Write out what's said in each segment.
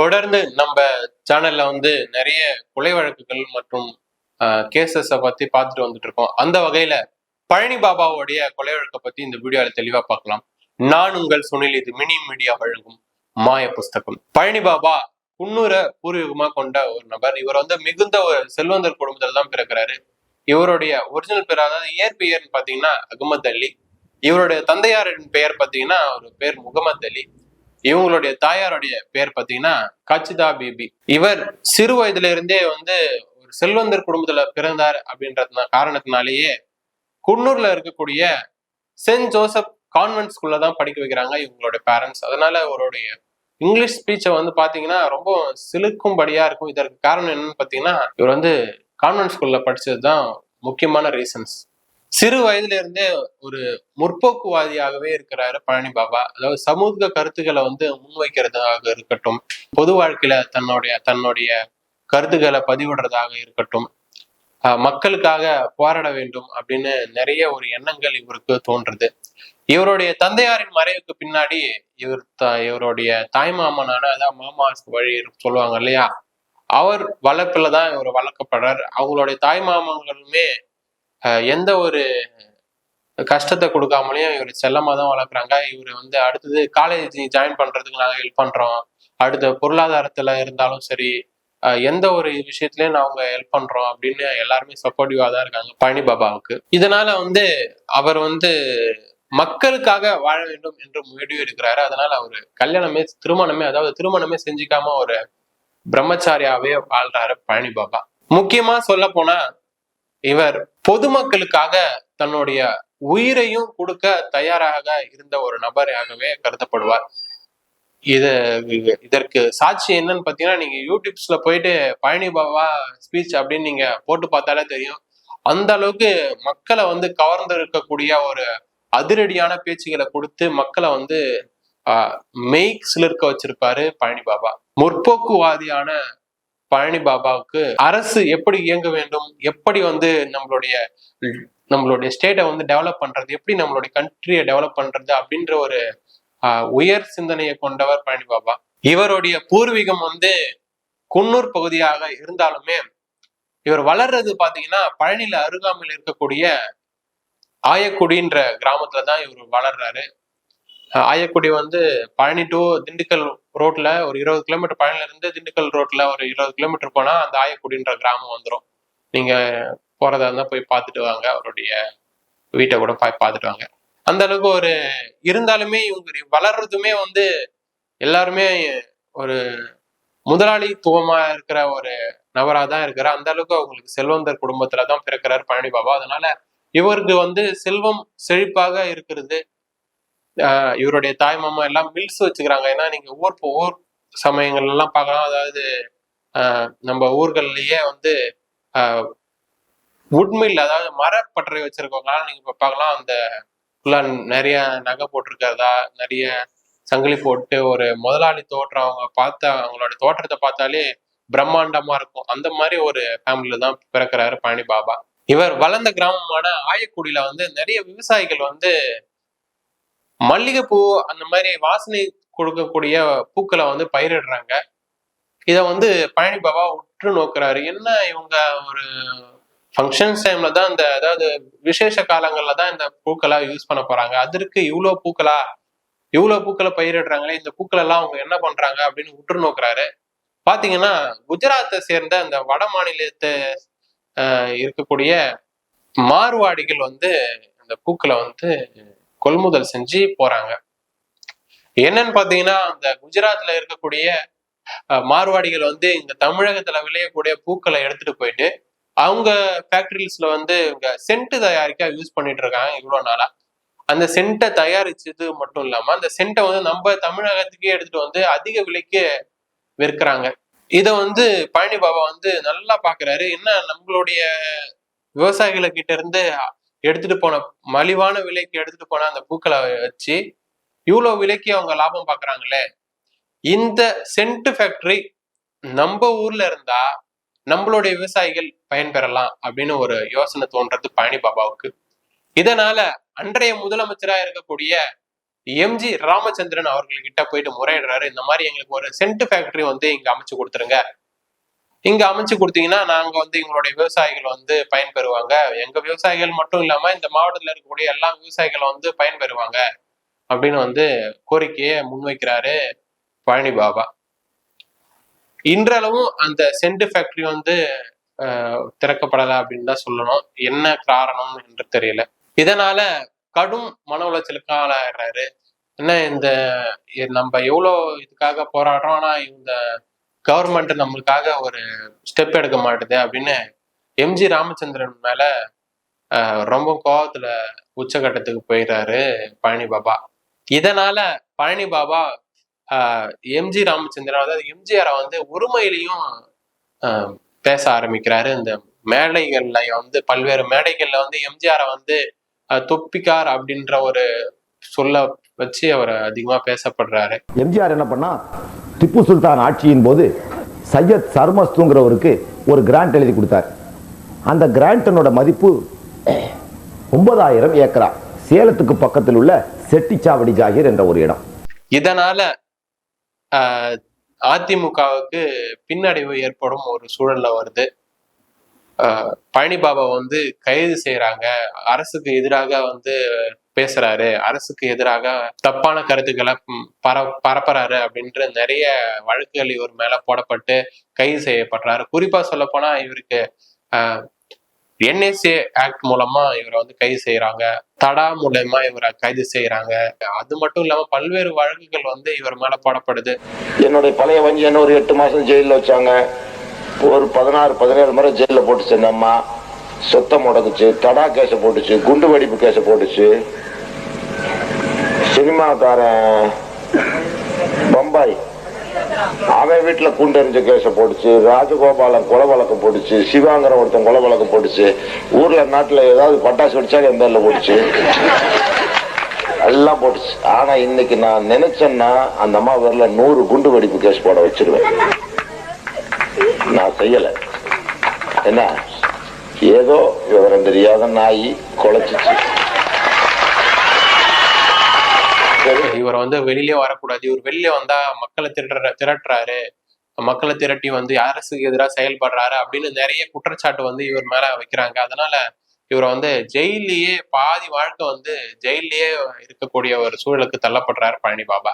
தொடர்ந்து நம்ம சேனல்ல வந்து நிறைய கொலை வழக்குகள் மற்றும் கேசஸ பத்தி பார்த்துட்டு வந்துட்டு இருக்கோம் அந்த வகையில பழனி பாபாவுடைய கொலை வழக்கை பத்தி இந்த வீடியோல தெளிவா பார்க்கலாம். நான் உங்கள் சுனில் இது மினி மீடியா வழங்கும் மாய புஸ்தகம். பழனி பாபா குன்னூரை பூர்வீகமா கொண்ட ஒரு நபர். இவர் வந்து மிகுந்த ஒரு செல்வந்தர் குடும்பத்துல தான் பிறக்கிறாரு. இவருடைய ஒரிஜினல் பேர் அதாவது இயற்பெயர்னு பாத்தீங்கன்னா அகமது அலி. இவருடைய தந்தையாரின் பெயர் பாத்தீங்கன்னா ஒரு பேர் முகமது அலி. இவங்களுடைய தாயாருடைய பேர் பார்த்தீங்கன்னா கச்சிதா பேபி. இவர் சிறு வயதுல இருந்தே வந்து ஒரு செல்வந்தர் குடும்பத்துல பிறந்தார் அப்படின்ற காரணத்தினாலேயே குன்னூர்ல இருக்கக்கூடிய சென்ட் ஜோசப் கான்வென்ட் ஸ்கூல்ல தான் படிக்க வைக்கிறாங்க இவங்களுடைய பேரண்ட்ஸ். அதனால அவருடைய இங்கிலீஷ் ஸ்பீச்சை வந்து பாத்தீங்கன்னா ரொம்ப சிலுக்கும்படியா இருக்கும். இதற்கு காரணம் என்னன்னு பாத்தீங்கன்னா இவர் வந்து கான்வென்ட் ஸ்கூல்ல படிச்சது தான் முக்கியமான ரீசன்ஸ் சிறு வயதுல இருந்தே ஒரு முற்போக்குவாதியாகவே இருக்கிறாரு பழனி பாபா. அதாவது சமூக கருத்துக்களை வந்து முன்வைக்கிறதாக இருக்கட்டும் பொது வாழ்க்கையில தன்னுடைய தன்னுடைய கருத்துக்களை பதிவிடுறதாக இருக்கட்டும் மக்களுக்காக போராட வேண்டும் அப்படின்னு நிறைய ஒரு எண்ணங்கள் இவருக்கு தோன்றுது. இவருடைய தந்தையாரின் மறைவுக்கு பின்னாடி இவர் த இவருடைய தாய்மாமனான அதாவது மாமா வழி சொல்லுவாங்க இல்லையா? அவர் வளர்ப்புல தான் இவர் வளர்க்கப்படுறார். அவங்களுடைய தாய் மாமங்களுமே எந்த ஒரு கஷ்டத்தை கொடுக்காமலையும் இவர் செல்லமாக தான் வளர்க்குறாங்க. இவர் வந்து அடுத்தது காலேஜ் ஜாயின் பண்ணுறதுக்கு நாங்கள் ஹெல்ப் பண்ணுறோம் அடுத்த பொருளாதாரத்தில் இருந்தாலும் சரி எந்த ஒரு விஷயத்துலயும் நான் அவங்க ஹெல்ப் பண்றோம் அப்படின்னு எல்லாருமே சப்போர்ட்டிவா தான் இருக்காங்க பழனி பாபாவுக்கு. இதனால வந்து அவர் வந்து மக்களுக்காக வாழ வேண்டும் என்று முடிவு எடுக்கிறாரு அதனால அவர் கல்யாணமே திருமணமே அதாவது திருமணமே செஞ்சுக்காம ஒரு பிரம்மச்சாரியாவே வாழ்றாரு பழனி பாபா. முக்கியமா சொல்ல போனா இவர் பொதுமக்களுக்காக தன்னுடைய உயிரையும் கொடுக்க தயாராக இருந்த ஒரு நபராகவே கருதப்படுவார். இது இதற்கு சாட்சி என்னன்னு பாத்தீங்கன்னா நீங்க யூடியூப்ஸ்ல போயிட்டு பழனி பாபா ஸ்பீச் அப்படின்னு நீங்க போட்டு பார்த்தாலே தெரியும். அந்த அளவுக்கு மக்களை வந்து கவர்ந்து இருக்கக்கூடிய ஒரு அதிரடியான பேச்சுகளை கொடுத்து மக்களை வந்து மெய் சிலிர்க்க வச்சிருப்பாரு பழனி பாபா. முற்போக்குவாதியான பழனி பாபாவுக்கு அரசு எப்படி இயங்க வேண்டும்? எப்படி வந்து நம்மளுடைய நம்மளுடைய ஸ்டேட்டை வந்து டெவலப் பண்றது? எப்படி நம்மளுடைய கண்ட்ரியை டெவலப் பண்றது? அப்படின்ற ஒரு உயர் சிந்தனையை கொண்டவர் பழனி பாபா. இவருடைய பூர்வீகம் வந்து குன்னூர் பகுதியாக இருந்தாலுமே இவர் வளர்றது பாத்தீங்கன்னா பழனியில அருகாமையில் இருக்கக்கூடிய ஆயக்குடின்ற கிராமத்துல தான் இவர் வளர்றாரு. ஆயக்குடி வந்து பழனி டு திண்டுக்கல் ரோட்ல ஒரு இருபது கிலோமீட்டர் பழனில இருந்து திண்டுக்கல் ரோட்ல ஒரு இருபது கிலோமீட்டர் போனா அந்த ஆயக்குடின்ற கிராமம் வந்துடும் நீங்க போறதா இருந்தா போய் பார்த்துட்டு வாங்க. அவருடைய வீட்டை கூட போய் பார்த்துட்டு வாங்க. அந்த அளவுக்கு ஒரு இருந்தாலுமே இவங்க வளர்றதுமே வந்து எல்லாருமே ஒரு முதலாளித்துவமா இருக்கிற ஒரு நபரா தான் இருக்கிறார் அந்த அளவுக்கு அவங்களுக்கு செல்வந்தர் குடும்பத்துல தான் பிறக்கிறார் பழனி பாபா அதனால இவருக்கு வந்து செல்வம் செழிப்பாக இருக்கிறது. இவருடைய தாய் மாமா எல்லாம் மில்ஸ் வச்சுக்கிறாங்க. ஏன்னா நீங்க ஊர் ஊர் சமயங்கள் எல்லாம் பார்க்கலாம். அதாவது நம்ம ஊர்கள்லயே வந்து உட்மில் அதாவது மரப்பட்டறை வச்சிருக்கவங்களால நீங்க இப்ப பார்க்கலாம். அந்த நிறைய நகை போட்டிருக்கிறதா நிறைய சங்கிலி போட்டு ஒரு முதலாளி தோற்றம் அவங்க பார்த்த அவங்களோட தோற்றத்தை பார்த்தாலே பிரம்மாண்டமா இருக்கும். அந்த மாதிரி ஒரு ஃபேமிலியில தான் பிறக்கிறாரு பழனி பாபா. இவர் வளர்ந்த கிராமமான ஆயக்குடியில வந்து நிறைய விவசாயிகள் வந்து மல்லிகைப்பூ அந்த மாதிரி வாசனை கொடுக்கக்கூடிய பூக்களை வந்து பயிரிடுறாங்க. இதை வந்து பழனி பாபா உற்று நோக்குறாரு. என்ன இவங்க ஒரு ஃபங்க்ஷன்ஸ் டைம்ல தான் இந்த அதாவது விசேஷ காலங்கள்ல தான் இந்த பூக்களா யூஸ் பண்ண போறாங்க. அதற்கு இவ்வளோ பூக்களா? இவ்வளோ பூக்களை பயிரிடுறாங்களே? இந்த பூக்கள் எல்லாம் அவங்க என்ன பண்றாங்க? அப்படின்னு உற்று நோக்குறாரு. பாத்தீங்கன்னா குஜராத்தை சேர்ந்த அந்த வட மாநிலத்தை இருக்கக்கூடிய மார்வாடிகள் வந்து அந்த பூக்களை வந்து கொள்முதல் செஞ்சு போறாங்க. என்னன்னு பாத்தீங்கன்னா அந்த குஜராத்ல இருக்கக்கூடிய மார்வாடிகள் வந்து இந்த தமிழகத்துல விளையக்கூடிய பூக்களை எடுத்துட்டு போயிட்டு அவங்க ஃபேக்டரிஸ்ல வந்து இவங்க சென்ட் தயாரிக்க யூஸ் பண்ணிட்டு இருக்காங்க இவ்வளவு நாளா. அந்த சென்ட்டை தயாரிச்சது மட்டும் இல்லாம அந்த சென்ட்டை வந்து நம்ம தமிழகத்துக்கே எடுத்துட்டு வந்து அதிக விலைக்கு விற்கிறாங்க. இதை வந்து பழனி பாபா வந்து நல்லா பாக்குறாரு. என்ன நம்மளுடைய விவசாயிகளை கிட்ட இருந்து எடுத்துட்டு போன மலிவான விலைக்கு எடுத்துட்டு போன அந்த பூக்களை வச்சு இவ்வளோ விலைக்கு அவங்க லாபம் பார்க்குறாங்களே? இந்த சென்ட் ஃபேக்டரி நம்ம ஊர்ல இருந்தா நம்மளுடைய விவசாயிகள் பயன்பெறலாம் அப்படின்னு ஒரு யோசனை தோன்றது பழனி பாபாவுக்கு. இதனால அன்றைய முதலமைச்சரா இருக்கக்கூடிய எம்ஜி ராமச்சந்திரன் அவர்கள்கிட்ட போயிட்டு முறையிடுறாரு இந்த மாதிரி எங்களுக்கு ஒரு சென்ட் ஃபேக்டரி வந்து இங்க அமைச்சு கொடுத்துருங்க. இங்க அமைச்சு கொடுத்தீங்கன்னா நாங்க வந்து எங்களுடைய விவசாயிகள் வந்து பயன்பெறுவாங்க. எங்க விவசாயிகள் மட்டும் இல்லாம இந்த மாவட்டத்துல இருக்கக்கூடிய எல்லா விவசாயிகளும் வந்து பயன்பெறுவாங்க அப்படின்னு வந்து கோரிக்கையை முன்வைக்கிறாரு பழனி பாபா. இன்றளவும் அந்த சென்ட் ஃபேக்டரி வந்து திறக்கப்படலை அப்படின்னு தான் சொல்லணும். என்ன காரணம் என்று தெரியல. இதனால கடும் மன உளைச்சலுக்கு ஆளாயிடுறாரு. என்ன இந்த நம்ம எவ்வளோ இதுக்காக போராடுறோம் ஆனால் இந்த கவர்மெண்ட் நம்மளுக்காக ஒரு ஸ்டெப் எடுக்க மாட்டுது அப்படின்னு எம்ஜி ராமச்சந்திரன் மேல ரொம்ப கோபத்துல உச்சகட்டத்துக்கு போயிடுறாரு பழனி பாபா. இதனால பழனி பாபா எம்ஜி ராமச்சந்திரன் அதாவது எம்ஜிஆரை வந்து உரிமையிலையும் ஆஹ், பேச ஆரம்பிக்கிறாரு. இந்த மேடைகள்ல வந்து பல்வேறு மேடைகள்ல வந்து எம்ஜிஆரை வந்து தொப்பிக்கார் அப்படின்ற ஒரு சொல்ல வச்சு அவர் அதிகமா பேசப்படுறாரு. எம்ஜிஆர் என்ன பண்ணா திப்பு சுல்தான் ஆட்சியின் போது சையத் சர்மஸ்துங்கிறவருக்கு ஒரு கிராண்ட் எழுதி கொடுத்தார். அந்த கிராண்டனோட மதிப்பு ஒன்பதாயிரம் ஏக்கரா. சேலத்துக்கு பக்கத்தில் உள்ள செட்டிச்சாவடி ஜாகிர் என்ற ஒரு இடம். இதனால அதிமுகவுக்கு பின்னடைவு ஏற்படும் ஒரு சூழல்ல வருது. பழனி பாபா வந்து கைது செய்யறாங்க அரசுக்கு எதிராக வந்து பேசுறாரு. அரசுக்கு எதிராக தப்பான கருத்துக்களை பர பரப்புறாரு அப்படின்ற நிறைய வழக்குகள் இவர் மேல போடப்பட்டு கைது செய்யப்படுறாரு. குறிப்பா சொல்ல போனா இவருக்கு என்எஸ்ஏ ஆக்ட் மூலமா இவரை வந்து கைது செய்யறாங்க. தடா மூலயமா இவரை கைது செய்யறாங்க. அது மட்டும் இல்லாம பல்வேறு வழக்குகள் வந்து இவர் மேல போடப்படுது. என்னுடைய பழைய வங்கி என்ன ஒரு எட்டு மாசம் ஜெயிலில் வச்சாங்க. ஒரு பதினாறு பதினேழு முறை ஜெயிலில் போட்டுச்சு இந்த சொத்தை முடக்குச்சு தடா கேஸை போட்டுச்சு குண்டு வெடிப்பு கேஸை போட்டுச்சு. சினிமாக்காரன் பம்பாய் அவன் வீட்டில் குண்டெறிஞ்ச கேஸை போட்டுச்சு ராஜகோபாலன் கொலை வழக்கம் போட்டுச்சு சிவாங்கிற ஒருத்தன் கொலை வழக்கம் போட்டுச்சு ஊர்ல நாட்டுல ஏதாவது பட்டாசு வெடிச்சா என் பேர்ல போட்டுச்சு. எல்லாம் போட்டுச்சு. ஆனா இன்னைக்கு நான் நினைச்சேன்னா அந்த அம்மா பேர்ல நூறு குண்டு வெடிப்பு கேஸ் போட வச்சிருவேன். நான் செய்யல. என்ன? ஏதோ விவரம் தெரியாத நாய் குலைச்சிச்சு. இவர் வந்து வெளியிலே வரக்கூடாது. இவர் வெளியே வந்தா மக்களை திரட்டுற திரட்டுறாரு. மக்களை திரட்டி வந்து அரசுக்கு எதிராக செயல்படுறாரு அப்படின்னு நிறைய குற்றச்சாட்டு வந்து இவர் மேல வைக்கிறாங்க. அதனால இவரை வந்து ஜெயிலேயே பாதி வாழ்க்கை வந்து ஜெயிலேயே இருக்கக்கூடிய ஒரு சூழலுக்கு தள்ளப்படுறாரு பழனி பாபா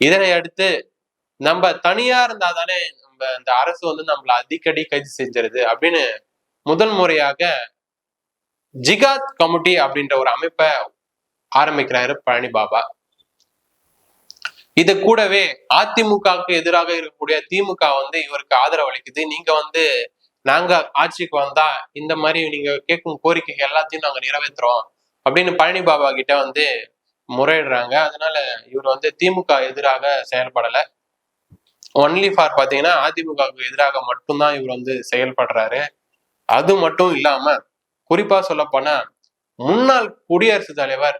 இதனை அடுத்து நம்ம தனியா இருந்தா தானே நம்ம இந்த அரசு வந்து நம்மள அடிக்கடி கைது செஞ்சிருது அப்படின்னு முதல் முறையாக ஜிகாத் கமிட்டி அப்படின்ற ஒரு அமைப்பை ஆரம்பிக்கிறாரு பழனி பாபா. இது கூடவே அதிமுகவுக்கு எதிராக இருக்கக்கூடிய திமுக வந்து இவருக்கு ஆதரவு அளிக்குது. நீங்க வந்து நாங்க ஆட்சிக்கு வந்தா இந்த மாதிரி நீங்க கேட்கும் கோரிக்கை எல்லாத்தையும் நாங்க நிறைவேற்றுறோம் அப்படின்னு பழனி பாபா கிட்ட வந்து முறையிடுறாங்க. அதனால இவர் வந்து திமுக எதிராக செயல்படல. ஒன்லி ஃபார் பாத்தீங்கன்னா அதிமுகவுக்கு எதிராக மட்டும்தான் இவர் வந்து செயல்படுறாரு. அது மட்டும் இல்லாம குறிப்பா சொல்ல போனா முன்னாள் குடியரசுத் தலைவர்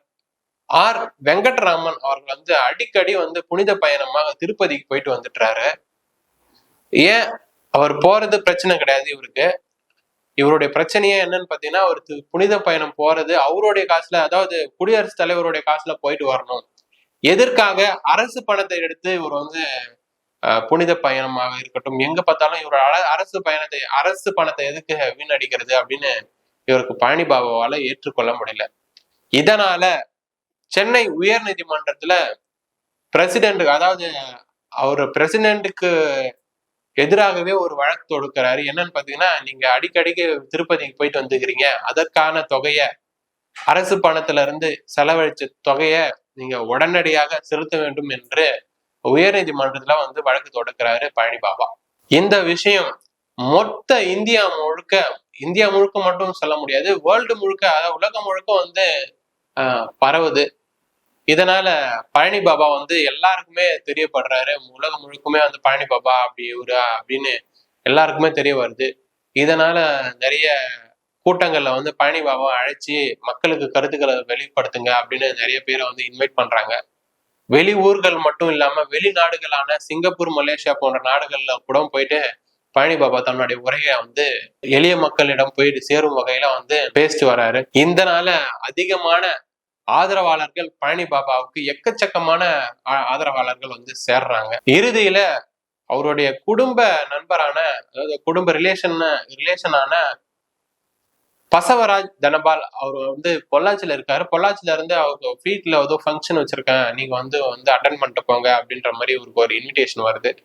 ஆர். வெங்கட்ராமன் அவர்கள் வந்து அடிக்கடி வந்து புனித பயணமாக திருப்பதிக்கு போயிட்டு வந்துட்டுறாரு. ஏன்? அவர் போறது பிரச்சனை கிடையாது இவருக்கு. இவருடைய பிரச்சனையே என்னன்னு பாத்தீங்கன்னா அவர் புனித பயணம் போறது அவருடைய காசுல அதாவது குடியரசுத் தலைவருடைய காசுல போயிட்டு வரணும். எதற்காக? அரசு பணத்தை எடுத்து இவர் வந்து புனித பயணமாக இருக்கட்டும். எங்க பார்த்தாலும் இவர் அரசு பயணத்தை அரசு பணத்தை எதுக்கு வீணடிக்கிறது அப்படின்னு இவருக்கு பழனி பாபாவால ஏற்றுக்கொள்ள முடியல. இதனால சென்னை உயர் நீதிமன்றத்துல பிரசிடென்ட் அதாவது அவர் பிரசிடென்ட்டுக்கு எதிராகவே ஒரு வழக்கு தொடுக்கிறாரு. என்னன்னு பாத்தீங்கன்னா நீங்க அடிக்கடிக்கு திருப்பதிக்கு போயிட்டு வந்துக்கிறீங்க. அதற்கான தொகைய அரசு பணத்துல இருந்து செலவழிச்ச தொகைய நீங்க உடனடியாக செலுத்த வேண்டும் என்று உயர்நீதிமன்றத்துல வந்து வழக்கு தொடக்கிறாரு பழனி பாபா. இந்த விஷயம் மொத்த இந்தியா முழுக்க இந்தியா முழுக்க மட்டும் சொல்ல முடியாது வேர்ல்டு முழுக்க அதாவது உலகம் முழுக்க வந்து ஆஹ், பரவுது. இதனால பழனி பாபா வந்து எல்லாருக்குமே தெரியப்படுறாரு. உலகம் முழுக்குமே வந்து பழனி பாபா அப்படி ஒரு அப்படின்னு எல்லாருக்குமே தெரிய வருது. இதனால நிறைய கூட்டங்கள்ல வந்து பழனி பாபா அழைச்சி மக்களுக்கு கருத்துக்களை வெளிப்படுத்துங்க அப்படின்னு நிறைய பேரை வந்து இன்வைட் பண்றாங்க. வெளி ஊர்கள் மட்டும் இல்லாம வெளிநாடுகளான சிங்கப்பூர் மலேசியா போன்ற நாடுகள்ல கூட போயிட்டு பழனி பாபா தன்னுடைய உரையை வந்து எளிய மக்களிடம் போயிட்டு சேரும் வகையில வந்து பேசிட்டு வராரு. இதனால அதிகமான ஆதரவாளர்கள் பழனி பாபாவுக்கு எக்கச்சக்கமான ஆ- ஆதரவாளர்கள் வந்து சேர்றாங்க. இறுதியில அவருடைய குடும்ப நண்பரான அதாவது குடும்ப ரிலேஷன் ரிலேஷனான பசவராஜ் தனபால் அவர் வந்து பொள்ளாச்சியில இருக்காரு. பொள்ளாச்சியில இருந்து அவங்க வீட்டுல ஏதோ ஃபங்க்ஷன் வச்சிருக்கேன். நீங்க வந்து வந்து அட்டன் பண்ணிட்டு போங்க அப்படின்ற மாதிரி இவருக்கு ஒரு இன்விடேஷன் வருது.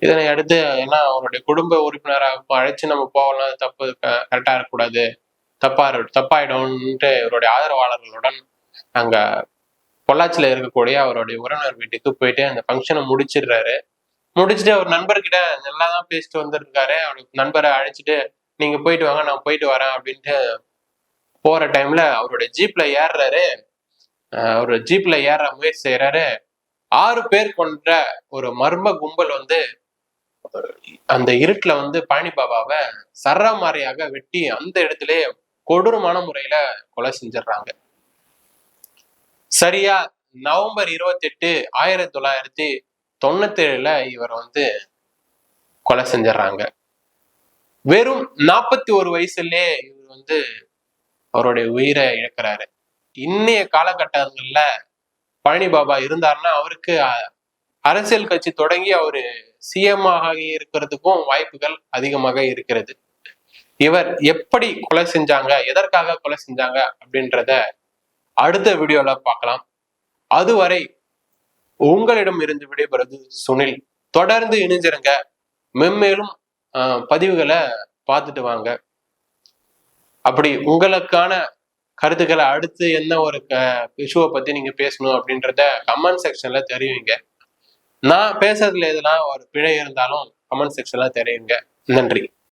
இதனை அடுத்து ஏன்னா அவருடைய குடும்ப உறுப்பினராக அழைச்சு நம்ம போகலாம். தப்பு கரெக்டா இருக்கக்கூடாது. தப்பா இரு- தப்பாயிடும்ன்ட்டு இவருடைய ஆதரவாளர்களுடன் அங்க பொள்ளாச்சியில இருக்கக்கூடிய அவருடைய உறவினர் வீட்டுக்கு போயிட்டு அந்த ஃபங்க்ஷனை முடிச்சிடுறாரு. முடிச்சுட்டு அவர் நண்பர்கிட்ட நல்லா தான் பேசிட்டு வந்திருக்காரு. அவருக்கு நண்பரை அழைச்சிட்டு நீங்கள் போயிட்டு வாங்க நான் போயிட்டு வரேன் அப்படின்ட்டு போகிற டைமில் அவருடைய ஜீப்பில் ஏறுறாரு. அவரோட ஜீப்பில் ஏறுற ஏற முயற்சி செய்கிறாரு ஆறு பேர் கொண்ட ஒரு மர்ம கும்பல் வந்து அந்த இருட்டில் வந்து பழனி பாபாவை சரமாரியாக வெட்டி அந்த இடத்துல கொடூரமான முறையில கொலை செஞ்சிடுறாங்க. சரியா நவம்பர் இருபத்தி எட்டு ஆயிரத்தி தொள்ளாயிரத்தி தொண்ணூத்தி ஏழுல இவர் வந்து கொலை செஞ்சிடுறாங்க. வெறும் நாற்பத்தி ஒரு வயசுலயே இவர் வந்து அவருடைய உயிரை இழக்கிறாரு. இன்னைய காலகட்டங்கள்ல பழனி பாபா இருந்தாருன்னா அவருக்கு அரசியல் கட்சி தொடங்கி அவரு சிஎம் ஆகி இருக்கிறதுக்கும் வாய்ப்புகள் அதிகமாக இருக்கிறது. இவர் எப்படி கொலை செஞ்சாங்க எதற்காக கொலை செஞ்சாங்க அப்படின்றத அடுத்த வீடியோல பார்க்கலாம். அதுவரை உங்களிடம் இருந்து விடைபெறுவது சுனில். தொடர்ந்து இணைஞ்சிருங்க மென்மேலும் பதிவுகளை பார்த்துட்டு வாங்க. அப்படி உங்களுக்கான கருத்துக்களை அடுத்து என்ன ஒரு இஷ்யூவை பத்தி நீங்க பேசணும் அப்படின்றத கமெண்ட் செக்ஷன்ல தெரிவிங்க. நான் பேசுறதுல இதெல்லாம் ஒரு பிழை இருந்தாலும் கமெண்ட் செக்ஷன்ல தெரியுங்க நன்றி.